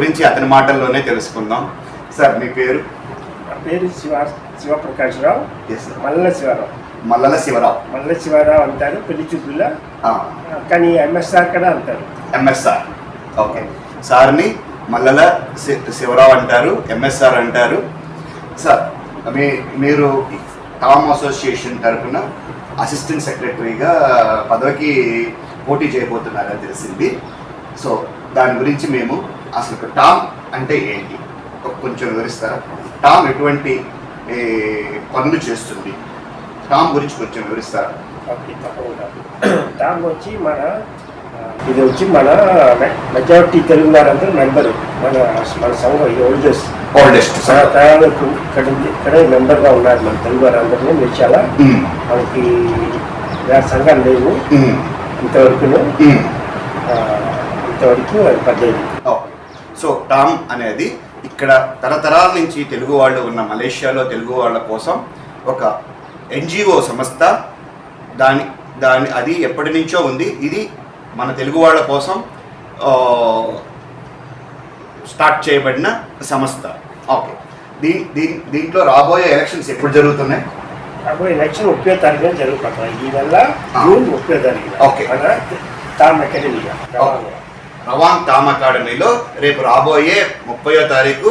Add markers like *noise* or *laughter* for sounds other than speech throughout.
గురించి అతని మాటల్లోనే తెలుసుకుందాం. సార్ మీ పేరు? నా పేరు శివ శివప్రకాశ్రావు. ఎస్ సార్ మల్ల శివరావు. మల్లల శివరావు. మల్ల శివరావు అంటారు పెళ్ళి చూపుల. కానీ ఎంఎస్ఆర్ కూడా అంటారు. ఎంఎస్ఆర్. ఓకే. సార్ని మల్లల శివరావు అంటారు ఎంఎస్ఆర్ అంటారు. సార్ మీ మీరు టామ్ అసోసియేషన్ తరఫున అసిస్టెంట్ సెక్రటరీగా పదవికి పోటీ చేయబోతున్నారని తెలిసింది. సో దాని గురించి మేము అసలు టామ్ అంటే ఏంటి? కొంచెం వివరిస్తారా? టామ్ ఎటువంటి పనులు చేస్తుంది? టామ్ గురించి కొంచెం వివరిస్తారా? ఓకే తప్పకుండా. దాని వచ్చి మన ఇది వచ్చి మన మెజారిటీ తెలుగు వారందరూ మెంబరు. మన మన సంఘం ఇది ఓల్డెస్ట్ ఓల్డెస్ట్ తరాలకు ఇక్కడ ఇక్కడే మెంబర్గా ఉన్నారు మన తెలుగు వారందరినీ మీరు చాలా మనకి వేరే సంఘాలు లేవు. ఇంతవరకును ఆ, ఇంతవరకు అది పద్దెనిమిది సో టామ్ అనేది ఇక్కడ తరతరాల నుంచి తెలుగు వాళ్ళు ఉన్న మలేషియాలో తెలుగు వాళ్ళ కోసం ఒక ఎన్జిఓ సంస్థ. దాని దాని అది ఎప్పటి నుంచో ఉంది. ఇది మన తెలుగు వాళ్ళ కోసం స్టార్ట్ చేయబడిన సంస్థ. ఓకే. దీని దీని దీంట్లో రాబోయే ఎలక్షన్స్ ఎప్పుడు జరుగుతున్నాయి? రాబోయే ఎలక్షన్ ముప్పై తారీఖున జరుగుతుంది ఈ నెల ఆ. జూన్ ముప్పై తారీఖున. ఓకే. తామ్ అకాడమీగా. రవాంగ్ టామ్ అకాడమీలో రేపు రాబోయే ముప్పయో తారీఖు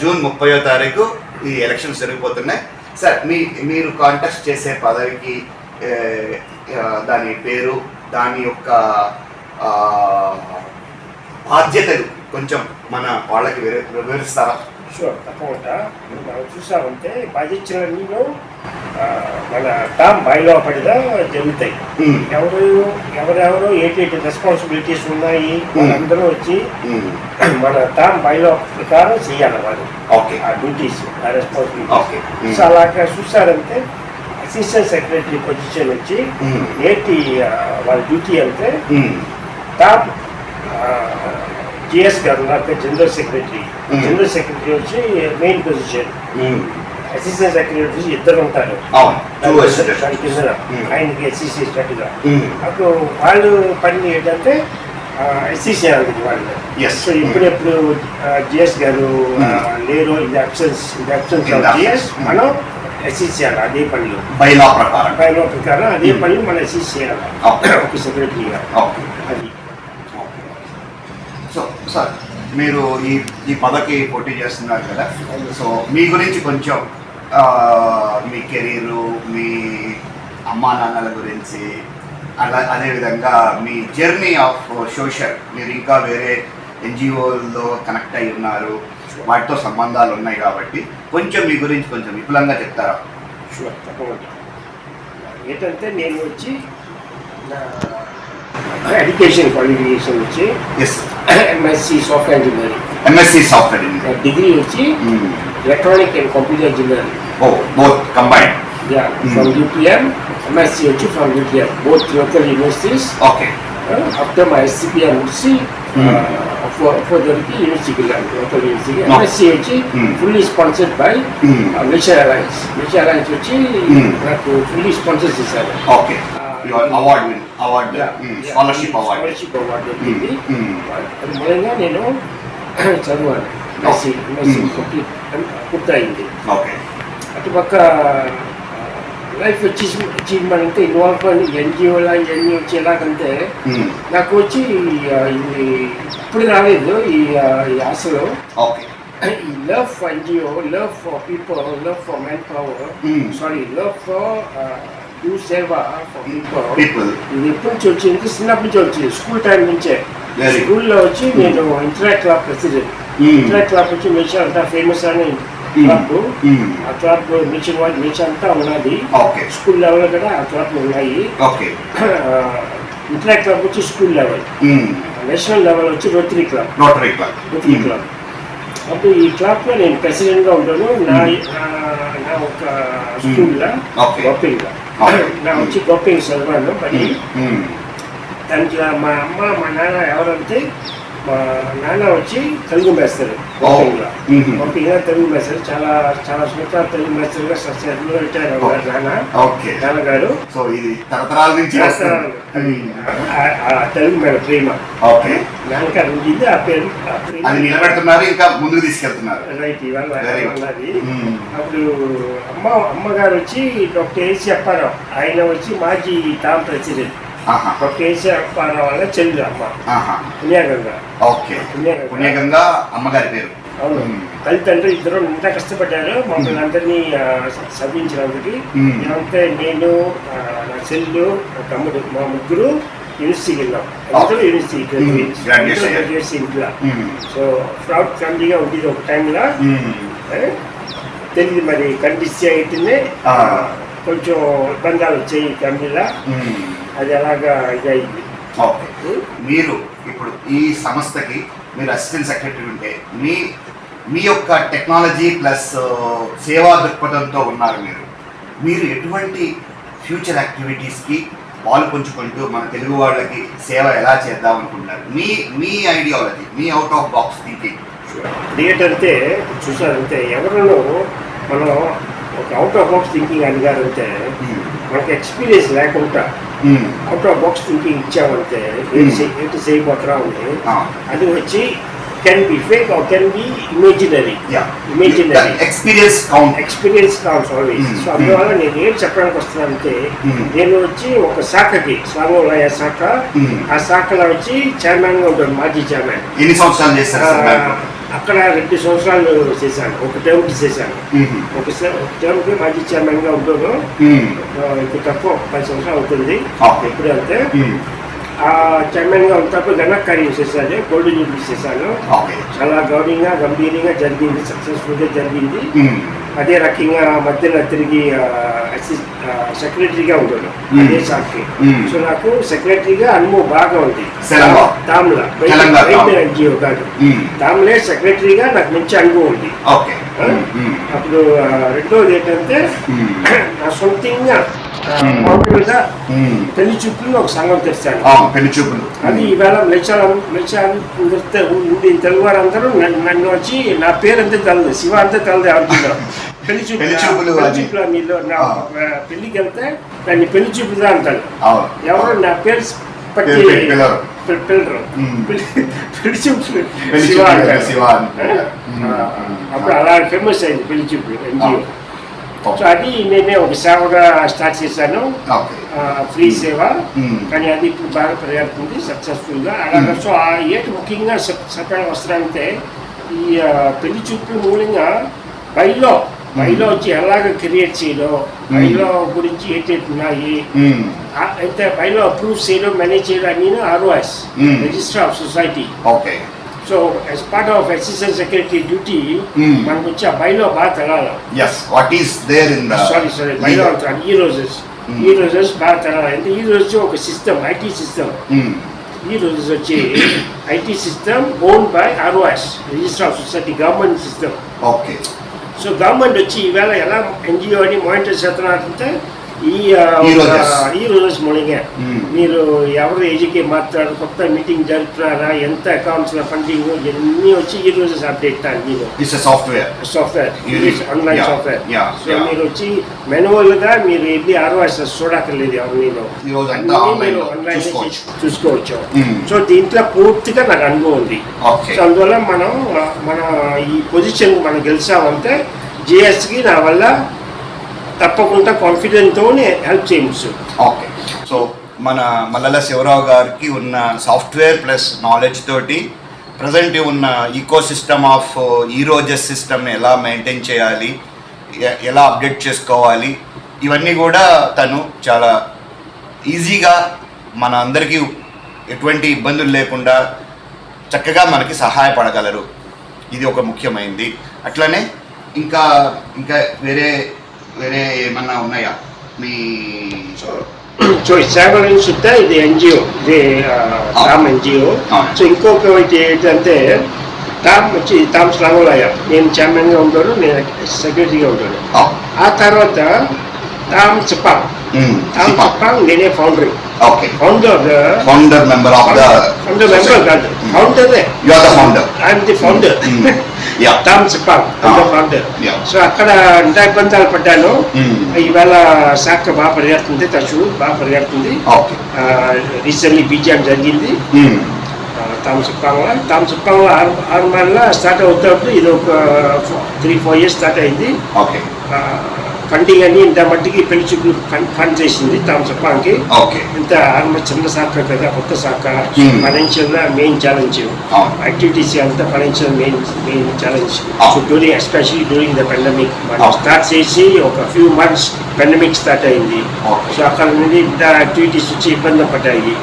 జూన్ ముప్పయో తారీఖు ఈ ఎలక్షన్స్ జరిగిపోతున్నాయి సార్ మీ మీరు కాంటెస్ట్ చేసే పదవికి దాని పేరు దాని యొక్క బాధ్యతలు కొంచెం మన వాళ్ళకి వివరిస్తారా? షూర్ తప్పకుండా మనం చూసామంటే బాధ్యతలన్నీ మన టామ్ బయలో పడిగా జరుగుతాయి. ఎవరు ఎవరెవరు ఏంటి రెస్పాన్సిబిలిటీస్ ఉన్నాయి వాళ్ళందరూ వచ్చి. మన టామ్ బయలో ప్రకారం చేయాలి వాళ్ళు ఓకే ఆ డ్యూటీస్ ఆ. రెస్పాన్సిబిలిటీస్. సో అలాగా చూసారంటే అసిస్టెంట్ సెక్రటరీ పొజిషన్ వచ్చి. ఏంటి వాళ్ళ డ్యూటీ అంటే. టాప్ జిఎస్ గారు నాకు జనరల్ సెక్రటరీ. జనరల్ సెక్రటరీ వచ్చి మెయిన్ పొజిషన్. అసిస్టెంట్ సెక్రటరీ వచ్చి ఇద్దరు ఉంటారు. ఆయనకి ఎస్సీసీ స్టడీగా. అప్పుడు వాళ్ళు పని ఏంటంటే ఎస్సీసీ అనేది వాళ్ళు. సో ఇప్పుడెప్పుడు జిఎస్ గారు. లేరు ఇది అబ్సెన్స్ ఇది అబ్సెన్స్ జిఎస్. మనం ఎస్సీసీ అదే పనులు బైలా ప్రకారం బయలో ప్రకారం అదే. పనులు మనం ఎస్సీసీ చేయాలి. ఒక సెక్రటరీగా అది సార్ మీరు ఈ ఈ పదకి పోటీ చేస్తున్నారు కదా. సో మీ గురించి కొంచెం మీ కెరీరు మీ అమ్మా నాన్నల గురించి అలా అదేవిధంగా మీ జర్నీ ఆఫ్ సోషల్ మీరు ఇంకా వేరే ఎన్జిఓల్లో కనెక్ట్ అయి ఉన్నారు. వాటితో సంబంధాలు ఉన్నాయి కాబట్టి కొంచెం మీ గురించి కొంచెం విపులంగా చెప్తారా? షూర్ తప్పకుండా. ఏంటంటే నేను వచ్చి నా ఎడ్యుకేషన్ క్వాలిఫికేషన్ వచ్చి yes *coughs* MSc software engineering MSc software నా ఇంజనీర్ డిగ్రీ వచ్చి electronic and computer engineering oh both combine Yeah, Hmm. from UPM, MSc వచ్చి from UPM, both local universities. Okay Uh, after my SCPM వచ్చి Hmm. uh, for for the university local university. No. MSc వచ్చి Hmm. fully sponsored by Hmm. uh, Malaysia Airlines. Malaysia Airlines వచ్చి Hmm. నాకు fully sponsor చేశారు. Okay your award win Award scholarship award scholarship award వచ్చింది Hmm. అది మూలంగా నేను *coughs* చదివాను. MSc Hmm. Complete పూర్తయింది. ఓకే అటుపక్క లైఫ్ అచీవ్ అచీవ్మెంట్ అంటే ఇన్వాల్వ్మెంట్ ఎన్జిఓల ఇవన్నీ వచ్చి ఎలాగంటే నాకు వచ్చి ఇది ఇప్పుడు రాలేదు ఈ ఆశలో. ఓకే ఈ love for NGO love for people love for man power Hmm. Sorry love for do సేవ పీపుల్ ఇది ఎప్పటి నుంచి వచ్చింది చిన్నప్పటి నుంచి వచ్చింది స్కూల్ టైం నుంచే. స్కూల్లో వచ్చి నేను interact club president. Hmm. Interact club వచ్చి మిషన్ అంతా ఫేమస్ అని Hmm. Club Hmm. ఆ క్లబ్ మిషన్ వైడ్ మిషన్ అంతా ఉన్నది. స్కూల్ లెవెల్ కూడా ఆ క్లబ్లు ఉన్నాయి. ఓకే ఇంటరాక్ట్ క్లబ్ వచ్చి స్కూల్ లెవెల్. నేషనల్ లెవెల్ వచ్చి rotary club rotary club rotary club అప్పుడు ఈ క్లబ్లో నేను ప్రెసిడెంట్గా ఉంటాను నా నా- ఒక స్కూల్లో Okay. నా వచ్చి గొప్పింగ్ చదివాను మరి దాంట్లో మా అమ్మ మా నాన్న ఎవరంటే మా నాన్న వచ్చి తెలుగు మేస్తారు. గొప్పంగా తెలుగు మేస్తారు చాలా చాలా సంవత్సరాలు తెలుగు మేస్తారుగా సస్యాలు రిటైర్ అవ్వగారు నాన్న నాన్నగారు. సో ఇది తరతరాల నుంచి తెలుగు మీద ప్రేమ. ఓకే. నాన్నగారు ఉండింది ఆ పేరు అది నిలబెడుతున్నారు ఇంకా ముందుకు తీసుకెళ్తున్నారు. రైట్ ఇవాళ. అప్పుడు అమ్మ అమ్మగారు వచ్చి డాక్టర్ ఏసీ అప్పారావు ఆయన వచ్చి మాజీ టామ్ ప్రెసిడెంట్ డాక్టర్ ఏసీ అప్పారావు వల్ల చెల్లి అమ్మ పుణ్యాగంగా ఓకే పుణ్యాగంగా అమ్మగారి పేరు అవును. తల్లిదండ్రులు ఇద్దరు ఎంత కష్టపడ్డారు మమ్మల్ని అందరినీ చదివించినందుకు. ఏమంటే నేను నా చెల్లు తమ్ముడు మా ముగ్గురు యూనివర్సిటీకి వెళ్ళాం అందరూ యూనివర్సిటీ మ్మ్. Graduation అయ్యారు. గ్రాడ్యుయేట్స్ ఇంట్లో. సో ప్రౌడ్ ఫ్యామిలీగా ఉండేది ఒక టైంలో. తెలియదు మరి కండిసి అయితేనే. కొంచెం ఇబ్బందాలు వచ్చాయి ఫ్యామిలీలో. అది అలాగా ఇదయింది ఓకే. మీరు ఇప్పుడు ఈ సంస్థకి మీరు అసిస్టెంట్ సెక్రటరీ ఉంటే మీ మీ యొక్క టెక్నాలజీ ప్లస్ సేవా దృక్పథంతో ఉన్నారు మీరు. మీరు ఎటువంటి ఫ్యూచర్ యాక్టివిటీస్కి పాలు పంచుకుంటూ మన తెలుగు వాళ్ళకి సేవ ఎలా చేద్దాం అనుకుంటున్నారు? మీ మీ ఐడియాలజీ మీ అవుట్ ఆఫ్ బాక్స్ థింకింగ్ అంటే చూసారంటే ఎవరినో మనం ఒక అవుట్ ఆఫ్ బాక్స్ థింకింగ్ అడిగారంటే మనకి ఎక్స్పీరియన్స్ లేకుండా అవుట్ ఆఫ్ బాక్స్ థింకింగ్ ఇచ్చామంటే ఏంటి చేయబోతున్నా ఉంది అది వచ్చి can be fake or can be imaginary Imaginary. Experience count experience always Hmm. So అందువల్ల నేను ఏం చెప్పడానికి వస్తున్నానంటే. నేను వచ్చి ఒక శాఖకి స్వామిలయ శాఖ. ఆ శాఖలో వచ్చి చైర్మన్గా ఉంటాను మాజీ చైర్మన్ ఎన్ని సంవత్సరాలు చేస్తారు? అక్కడ రెండు సంవత్సరాలు చేశాను. ఒక టర్మ్కి చేశాను. ఒక టర్మ్కి మాజీ చైర్మన్గా ఉంటాను ఇప్పుడు తక్కువ పది సంవత్సరాలు అవుతుంది. Okay. ఎప్పుడు అంటే మ్మ్. ఆ చైర్మన్గా ఉన్నప్పుడు ఘనకార్యం చేశాను గోల్డెన్ జూబ్లీ చేశాను చాలా గౌరవంగా గంభీరంగా జరిగింది సక్సెస్ఫుల్గా జరిగింది. అదే రకంగా మధ్యలో తిరిగి సెక్రటరీగా Hmm. అదే Hmm. సో నాకు సెక్రటరీగా అనుభవం బాగా ఉంది. తామ్లా. ఎన్జిఓ కాదు. తామ్లే సెక్రటరీగా నాకు మంచి అనుభవం ఉంది. అప్పుడు రెండోది ఏంటంటే. నా సొంతంగా. మామూలుగా. పెళ్ళి చూపులు ఒక సంఘం తెరిచాను పెళ్ళి చూపులు అది ఈవేళ మెచ్చాల మెచ్చాలి ఉంది తెలుగు వారందరూ నన్ను నన్ను వచ్చి నా పేరు అంతే తెలదు శివ అంతే తెలదు అడుగుతున్నారు *laughs* పెళ్ళి చూపులు పెళ్ళి చూపులు. చూపులు మీలో నా. పెళ్ళికి వెళ్తే దాన్ని పెళ్ళి చూపులుగా అంటారు అవును ఎవరు నా పేరు పట్టి పేరు పెట్టి పిలవరు. పిల్- పిలరు. పెళ్ళి పెళ్ళి చూపులు పెళ్ళి శివ చూపులు అంటారు. శివ అంటారు. ఆ, అప్పుడు అలా ఫేమస్ అయింది పెళ్ళి చూపులు ఎన్జిఓ సో అది నేనే ఒక సేవగా స్టార్ట్ చేశాను. ఫ్రీ సేవ. Hmm. కానీ అది ఇప్పుడు బాగా ప్రయాడుతుంది సక్సెస్ఫుల్గా అలాగే సో ఆ ఏటి ముఖ్యంగా చెప్- చెప్పడానికి వస్తారంటే ఈ పెళ్ళి చూపుల మూలంగా బయలో బయలో వచ్చి ఎలాగ క్రియేట్ చేయడం బయలో గురించి ఏంటి ఉన్నాయి మ్మ్. అయితే బయలో అప్రూవ్ చేయడం మేనేజ్ చేయడం అన్ని ROS Hmm. Register of society okay so as part of assistant secretary duty. మనకు వచ్చి ఆ బయలో బాగా తెలాలి yes what is there in the sorry sorry bylaw అంటారు ఈ రోజెస్. ఈ రోజెస్ బాగా తెలాలి అంటే ఈ రోజు ఒక సిస్టమ్ ఐటీ సిస్టమ్ ఈ రోజు వచ్చి IT system own by ROS register of society government system okay so government వచ్చి ఈవేళ ఎలా ఎన్జిఓ అని మానిటర్ చేస్తున్నారంటే ఈ ఆ, ఈ. ఈ మూలంగా Hmm. మీరు ఎవరు ఏజీకి మాట్లాడారు కొత్త మీటింగ్ జరుపుతున్నారా ఎంత అకౌంట్స్ ఫండింగ్ ఇవన్నీ వచ్చి ఈ రోజెస్ అప్డేట్ మీరు? Software software online software so. మీరు వచ్చి manual గా మీరు వెళ్ళి ఆర్ఓఎస్ చూడక్కర్లేదు ఎవరు రోజు లో చూసుకోవచ్చు. సో దీంట్లో పూర్తిగా నాకు అనుభవం ఉంది. సో అందువల్ల మనం మన ఈ పొజిషన్ మనం గెలిచామంటే జిఎస్కి నా వల్ల తప్పకుండా కాన్ఫిడెంట్తోనే హెల్ప్ చేయవచ్చు. ఓకే సో మన మల్లల శివరావు గారికి ఉన్న సాఫ్ట్వేర్ ప్లస్ నాలెడ్జ్ తోటి ప్రజెంట్ ఉన్న ఈకో సిస్టమ్ ఆఫ్ ఈరోజెస్ సిస్టమ్ని ఎలా మెయింటైన్ చేయాలి ఎలా అప్డేట్ చేసుకోవాలి ఇవన్నీ కూడా తను చాలా ఈజీగా మన అందరికీ ఎటువంటి ఇబ్బందులు లేకుండా చక్కగా మనకి సహాయపడగలరు. ఇది ఒక ముఖ్యమైనది అట్లనే ఇంకా ఇంకా వేరే వేరే ఏమన్నా ఉన్నాయా? మీ సో సేవల సుద్దా ఇది ఎన్జిఓ ఇది టామ్ ఎన్జిఓ. సో ఇంకొకటి ఏంటంటే టామ్ వచ్చి టామ్ స్లాంగులయ్య నేను చైర్మన్గా ఉంటాను నేను సెక్రటరీగా ఉంటాను. ఆ, తర్వాత టామ్ చెప్పాం. మ్మ్, టామ్ సిపా. చెప్పాం నేనే founder. Okay founder founder member of the founder member కాదు ఫౌండరే you are the founder I'm the founder yeah Tom చెప్పాం Ah. Founder Yeah. సో అక్కడ ఎంత ఇబ్బందాలు పడ్డాను. Mm. ఈవేళ శాఖ బాగా పరిగెడుతుంది తరచు బాగా పరిగెడుతుంది ఓకే రీసెంట్లీ బీజేపీ జరిగింది. మ్మ్, తామసపాంగ్లో తామసపాంగ్లో ఆరు ఆరు నెలల స్టార్ట్ అవుతున్నప్పుడు ఇది ఒక త్రీ ఫోర్ ఇయర్స్ స్టార్ట్ అయింది. ఓకే ఫండింగ్ అని ఇంత మట్టికి పెళ్ళి చూపులు ఫండ్ చేసింది తామసపాంగ్కి ఓకే. ఇంత ఆరు చిన్న శాఖ కదా కొత్త శాఖ. ఫైనాన్షియల్ మెయిన్ ఛాలెంజ్ యాక్టివిటీస్ అంతా financial main main challenge. So during especially during the pandemic మనం. స్టార్ట్ చేసి ఒక ఫ్యూ మంత్స్ పెండమిక్ స్టార్ట్ అయింది. సో అక్కడ నుండి ఇంత యాక్టివిటీస్ వచ్చి ఇబ్బంది పడ్డాయి.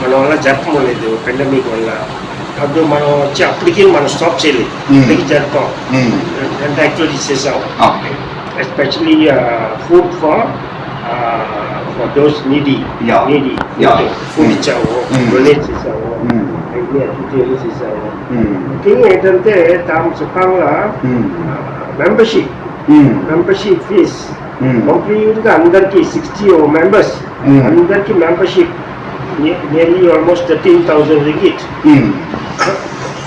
మన వల్ల జరపలేదు పెండమిక్ వల్ల. అప్పుడు మనం వచ్చి అప్పటికి మనం స్టాప్ చేయలేదు. ఇప్పటికి జరపం. రెండు యాక్టివిటీస్ చేసాం. Okay especially food for for those needy Yeah. Needy Yeah. Food Hmm. ఇచ్చాము Hmm. డొనేట్ చేసాము మ్మ్. అన్ని ఇచ్చాము మ్మ్. ముఖ్యంగా ఏంటంటే తాము సుఖంగా. మెంబర్షిప్. మెంబర్షిప్ ఫీజ్ మ్మ్. కంప్లీట్గా అందరికి సిక్స్టీ మెంబర్స్ Hmm. అందరికి membership nearly almost thirteen thousand రిగిట్.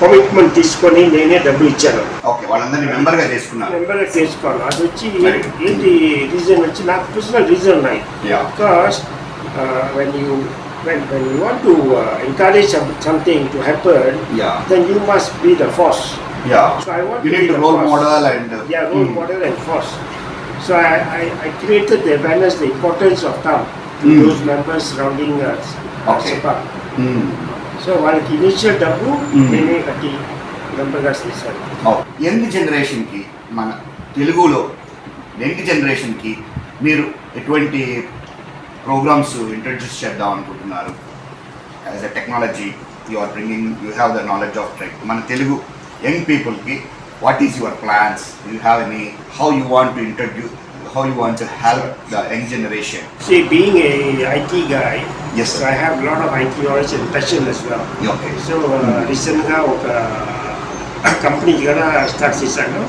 Commitment తీసుకొని నేనే డబ్బులు ఇచ్చాను ఓకే వాళ్ళందరినీ మెంబర్గా చేసుకున్నారు మెంబర్ చేసుకోవాలి అది వచ్చి. ఏంటి రీజన్ వచ్చి నాకు పర్సనల్ రీజన్ ఉన్నాయి yeah because uh, when you when, you want to uh, encourage some- something to happen, yeah then you must be the force. Yeah So I want you to need be the role force. Model and Yeah, role model and force. So I, I, I created the awareness, the importance of town to Mm. those members surrounding us. Okay. Sepa. So వాళ్ళకి initial డబ్బు Mm. నేనే కట్టి మెంబర్గా చేశాను young జనరేషన్కి మన తెలుగులో young జనరేషన్కి మీరు ఎటువంటి ప్రోగ్రామ్స్ ఇంట్రడ్యూస్ చేద్దాం అనుకుంటున్నారు? As a technology you are bringing you have the knowledge of tech మన తెలుగు యంగ్ పీపుల్కి what is your plans you have any how you want to introduce how you want to help the young generation See, being a IT guy, Yes, so sir. I have a lot of IT knowledge and passion as well. Okay so రీసెంట్గా ఒక company కూడా start చేశాను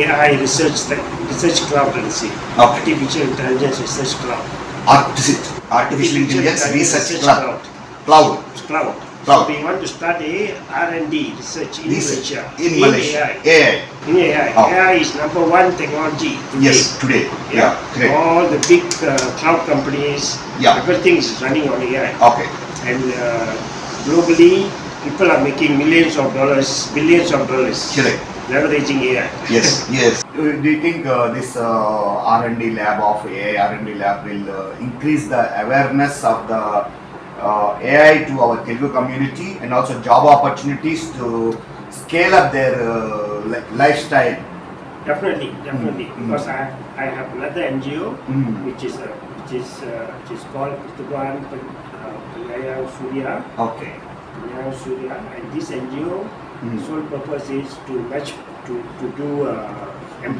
AI research research cloud అనేసి Okay. Artificial intelligence research cloud ఆర్టిసిట్ artificial intelligence research cloud cloud cloud Cloud. We want to start a R&D research in research Malaysia. In Malaysia AI. AI In AI. Oh. AI is number one technology today. Yes today yeah Yeah. Great All the big uh, cloud companies, Yeah. everything is running on AI. Okay And uh, globally, people are making millions of dollars, billions of dollars, Correct. leveraging AI. Yes, yes. Do do you think uh, this uh, R&D lab of AI R&D lab will uh, increase the awareness of the uh, AI to our Telugu community and also job opportunities to scale up their uh, li- lifestyle? Definitely, definitely. Mm. Because I, I have another NGO Mm. which is uh, which is uh, which is called Kutuban Panyaya Surya. Okay. Panyaya Surya, and this NGO Mm. sole purpose is to match to to do uh,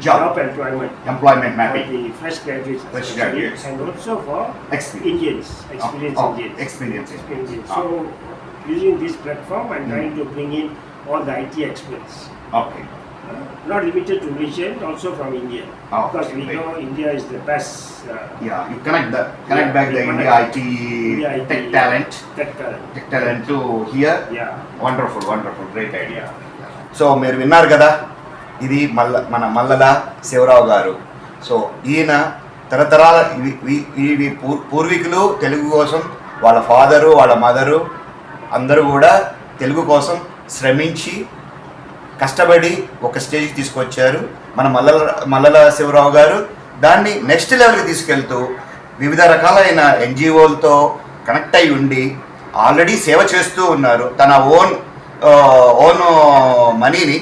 Job. job employment Employment for mapping. the fresh graduates, Fresh especially, graduates. and also for Experience. Indians, experienced Oh, oh, Indians. experience. Experience. Ah. So, using this platform, I'm Mm. trying to bring in all the IT experts. Okay. Uh, not limited to region, also from India. Oh, because we great. know India is the best uh, Yeah, you connect the connect Yeah, back the India. IT, India IT. tech talent, tech talent. tech talent to here. Yeah, wonderful wonderful great idea yeah. So మీరు విన్నారు కదా ఇది మల్ల మన మల్లల శివరావు గారు so ఈయన తరతరాల ఇవి- ఇవి- ఇవి పూర్- పూర్వీకులు తెలుగు కోసం వాళ్ళ ఫాదరు వాళ్ళ మదరు అందరూ కూడా తెలుగు కోసం శ్రమించి కష్టపడి ఒక స్టేజ్కి తీసుకొచ్చారు మన మల్లల మల్లల శివరావు గారు. దాన్ని నెక్స్ట్ లెవెల్కి తీసుకెళ్తూ వివిధ రకాలైన ఎన్జిఓలతో కనెక్ట్ అయి ఉండి ఆల్రెడీ సేవ చేస్తూ ఉన్నారు. తన ఓన్ ఓన్ మనీని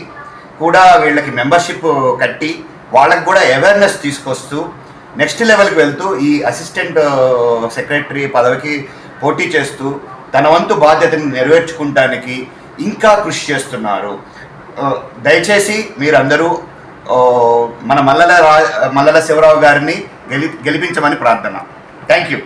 కూడా వీళ్ళకి మెంబర్షిప్ కట్టి వాళ్ళకి కూడా అవేర్నెస్ తీసుకొస్తూ నెక్స్ట్ లెవెల్కి వెళ్తూ ఈ అసిస్టెంట్ సెక్రటరీ పదవికి పోటీ చేస్తూ తన వంతు బాధ్యతను నెరవేర్చుకుంటానికి ఇంకా కృషి చేస్తున్నారు. దయచేసి మీరందరూ మన మల్లల రా మల్లల శివరావు గారిని గెలి గెలిపించమని ప్రార్థన. Thank you.